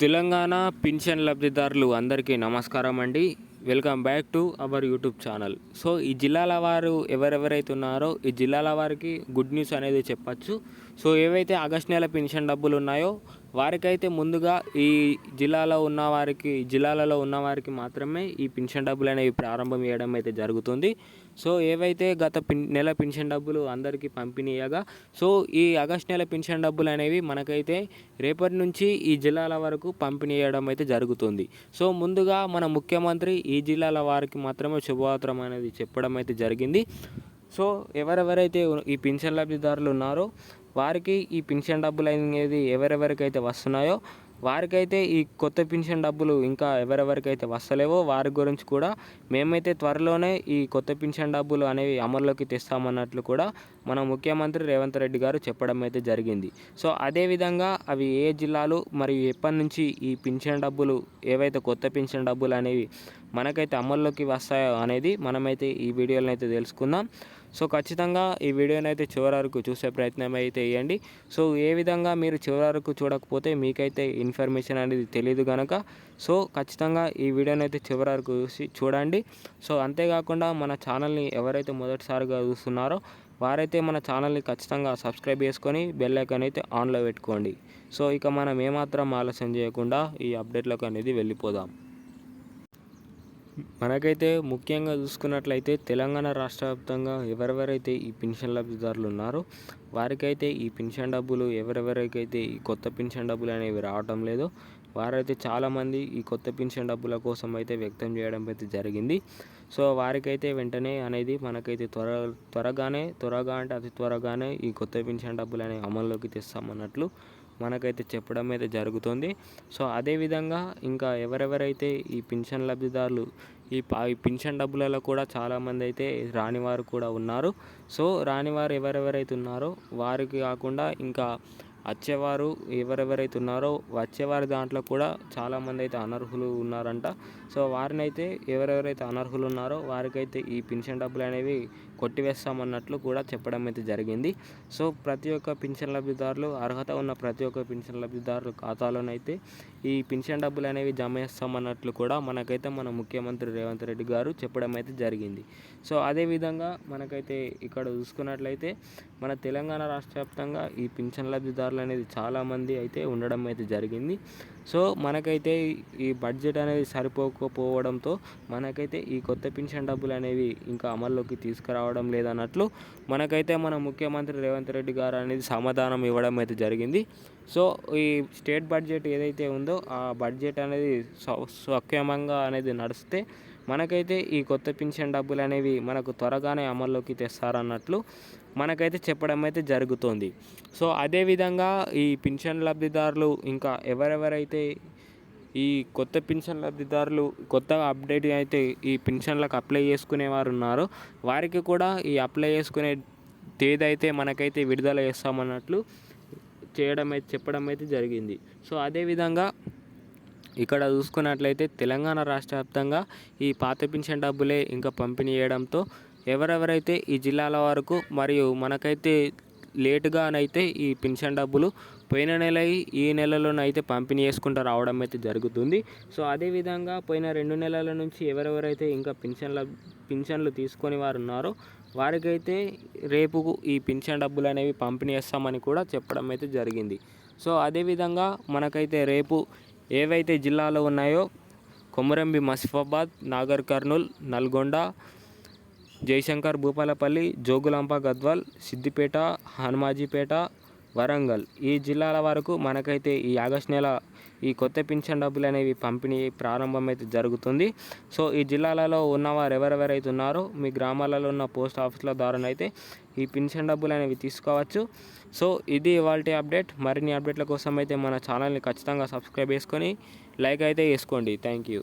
Telangana pension లబ్ధిదారులు అందరికీ నమస్కారం అండి. Welcome back to our YouTube channel so ఈ జిల్లాల వారు ఎవరెవరైతే ఉన్నారో ఈ జిల్లాల వారికి గుడ్ న్యూస్ అనేది చెప్పచ్చు. సో ఏవైతే ఆగస్ట్ నెల పెన్షన్ డబ్బులు ఉన్నాయో వారికైతే ముందుగా ఈ జిల్లాలో ఉన్న వారికి జిల్లాలలో ఉన్న వారికి మాత్రమే ఈ పెన్షన్ డబ్బులు అనేవి ప్రారంభం చేయడం అయితే జరుగుతుంది. సో ఏవైతే గత పిన్ నెల పెన్షన్ డబ్బులు అందరికీ పంపిణీయగా సో ఈ ఆగస్ట్ నెల పెన్షన్ డబ్బులు అనేవి మనకైతే రేపటి నుంచి ఈ జిల్లాల వరకు పంపిణీ చేయడం అయితే జరుగుతుంది. సో ముందుగా మన ముఖ్యమంత్రి ఈ జిల్లాల వారికి మాత్రమే శుభవార్తం అనేది చెప్పడం అయితే జరిగింది. సో ఎవరెవరైతే ఈ పింఛన్ లబ్ధిదారులు ఉన్నారో వారికి ఈ పింఛన్ డబ్బులు అనేది ఎవరెవరికైతే వస్తున్నాయో వారికైతే ఈ కొత్త పింఛన్ డబ్బులు ఇంకా ఎవరెవరికైతే వస్తలేవో వారి గురించి కూడా మేమైతే త్వరలోనే ఈ కొత్త పింఛన్ డబ్బులు అనేవి అమల్లోకి తెస్తామన్నట్లు కూడా మన ముఖ్యమంత్రి రేవంత్ రెడ్డి గారు చెప్పడం అయితే జరిగింది. సో అదేవిధంగా అవి ఏ జిల్లాలు మరియు ఎప్పటి నుంచి ఈ పింఛన్ డబ్బులు ఏవైతే కొత్త పింఛన్ డబ్బులు అనేవి మనకైతే అమల్లోకి వస్తాయో అనేది మనమైతే ఈ వీడియోలో అయితే తెలుసుకుందాం. సో ఖచ్చితంగా ఈ వీడియోని అయితే చివరి వరకు చూసే ప్రయత్నం అయితే చేయండి. సో ఏ విధంగా మీరు చివరి వరకు చూడకపోతే మీకైతే ఇన్ఫర్మేషన్ అనేది తెలియదు కనుక సో ఖచ్చితంగా ఈ వీడియోని అయితే చివరి వరకు చూసి చూడండి. సో అంతేకాకుండా మన ఛానల్ని ఎవరైతే మొదటిసారిగా చూస్తున్నారో వారైతే మన ఛానల్ని ఖచ్చితంగా సబ్స్క్రైబ్ చేసుకొని బెల్ ఐకాన్ అయితే ఆన్లో పెట్టుకోండి. సో ఇక మనం ఏమాత్రం ఆలస్యం చేయకుండా ఈ అప్డేట్లకు అనేది వెళ్ళిపోదాం. మనకైతే ముఖ్యంగా చూసుకున్నట్లయితే తెలంగాణ రాష్ట్ర వ్యాప్తంగా ఎవరెవరైతే ఈ పెన్షన్ లబ్ధిదారులు ఉన్నారో వారికైతే ఈ పెన్షన్ డబ్బులు ఎవరెవరికైతే ఈ కొత్త పెన్షన్ డబ్బులు అనేవి రావటం లేదో. వారైతే చాలామంది ఈ కొత్త పెన్షన్ డబ్బుల కోసం అయితే వ్యక్తం చేయడం అయితే జరిగింది. సో వారికైతే వెంటనే అనేది మనకైతే త్వర త్వరగానే త్వరగా అంటే అతి త్వరగానే ఈ కొత్త పెన్షన్ డబ్బులు అనేవి అమల్లోకి తెస్తామన్నట్లు మనకైతే చెప్పడం అయితే జరుగుతుంది. సో అదేవిధంగా ఇంకా ఎవరెవరైతే ఈ పింఛన్ లబ్ధిదారులు ఈ పా ఈ పింఛన్ డబ్బులలో కూడా చాలామంది అయితే రానివారు కూడా ఉన్నారు. సో రానివారు ఎవరెవరైతే ఉన్నారో వారికి కాకుండా ఇంకా వచ్చేవారు ఎవరెవరైతే ఉన్నారో వచ్చేవారి దాంట్లో కూడా చాలామంది అయితే అనర్హులు ఉన్నారంట. సో వారినైతే ఎవరెవరైతే అనర్హులు ఉన్నారో వారికైతే ఈ పింఛన్ డబ్బులు అనేవి కొట్టివేస్తామన్నట్లు కూడా చెప్పడం అయితే జరిగింది. సో ప్రతి ఒక్క పింఛన్ లబ్ధిదారులు అర్హత ఉన్న ప్రతి ఒక్క పింఛన్ లబ్ధిదారుల ఖాతాలోనైతే ఈ పింఛన్ డబ్బులు అనేవి జమ చేస్తామన్నట్లు కూడా మనకైతే మన ముఖ్యమంత్రి రేవంత్ రెడ్డి గారు చెప్పడం అయితే జరిగింది. సో అదేవిధంగా మనకైతే ఇక్కడ చూసుకున్నట్లయితే మన తెలంగాణ రాష్ట్ర వ్యాప్తంగా ఈ పింఛన్ లబ్ధిదారులు అనేది చాలామంది అయితే ఉండడం అయితే జరిగింది. సో మనకైతే ఈ బడ్జెట్ అనేది సరిపోకపోవడంతో మనకైతే ఈ కొత్త పింఛన్ డబ్బులు అనేవి ఇంకా అమల్లోకి తీసుకురావడం లేదన్నట్లు మనకైతే మన ముఖ్యమంత్రి రేవంత్ రెడ్డి గారు అనేది సమాధానం ఇవ్వడం అయితే జరిగింది. సో ఈ స్టేట్ బడ్జెట్ ఏదైతే ఉందో ఆ బడ్జెట్ అనేది సక్రమంగా అనేది నడిస్తే మనకైతే ఈ కొత్త పింఛన్ డబ్బులు అనేవి మనకు త్వరగానే అమల్లోకి తెస్తారన్నట్లు మనకైతే చెప్పడం అయితే జరుగుతుంది. సో అదేవిధంగా ఈ పింఛన్ లబ్ధిదారులు ఇంకా ఎవరెవరైతే ఈ కొత్త పింఛన్ లబ్ధిదారులు కొత్తగా అప్డేట్ అయితే ఈ పింఛన్లకు అప్లై చేసుకునే వారు ఉన్నారో. వారికి కూడా ఈ అప్లై చేసుకునే తేదీ అయితే మనకైతే విడుదల చేస్తామన్నట్లు చేయడం అయితే చెప్పడం అయితే జరిగింది. సో అదేవిధంగా ఇక్కడ చూసుకున్నట్లయితే తెలంగాణ రాష్ట్ర వ్యాప్తంగా ఈ పాత పింఛన్ డబ్బులే ఇంకా పంపిణీ చేయడంతో ఎవరెవరైతే ఈ జిల్లాల వరకు మరియు మనకైతే లేటుగానైతే ఈ పెన్షన్ డబ్బులు పోయిన నెల ఈ నెలలోనైతే పంపిణీ చేసుకుంటూ రావడం అయితే జరుగుతుంది. సో అదేవిధంగా పోయిన రెండు నెలల నుంచి ఎవరెవరైతే ఇంకా పెన్షన్ల పింఛన్లు తీసుకొని వారు ఉన్నారో వారికైతే రేపు ఈ పింఛన్ డబ్బులు అనేవి పంపిణీ చేస్తామని కూడా చెప్పడం అయితే జరిగింది. సో అదేవిధంగా మనకైతే రేపు ఏవైతే జిల్లాలో ఉన్నాయో కొమరంబి మసిఫాబాద్ నాగర్ కర్నూల్ నల్గొండ జయశంకర్ భూపాలపల్లి జోగులాంప గద్వాల్ సిద్దిపేట హనుమాజీపేట వరంగల్. ఈ జిల్లాల వరకు మనకైతే ఈ ఆగస్ట్ నెల ఈ కొత్త పింఛన్ డబ్బులు అనేవి పంపిణీ ప్రారంభం అయితే జరుగుతుంది. సో ఈ జిల్లాలలో ఉన్నవారు ఎవరెవరైతే ఉన్నారో మీ గ్రామాలలో ఉన్న పోస్ట్ ఆఫీసుల ద్వారానైతే ఈ పింఛన్ డబ్బులు అనేవి తీసుకోవచ్చు. సో ఇది ఇవాళ అప్డేట్. మరిన్ని అప్డేట్ల కోసం అయితే మన ఛానల్ని ఖచ్చితంగా సబ్స్క్రైబ్ చేసుకొని లైక్ అయితే వేసుకోండి థ్యాంక్ యూ.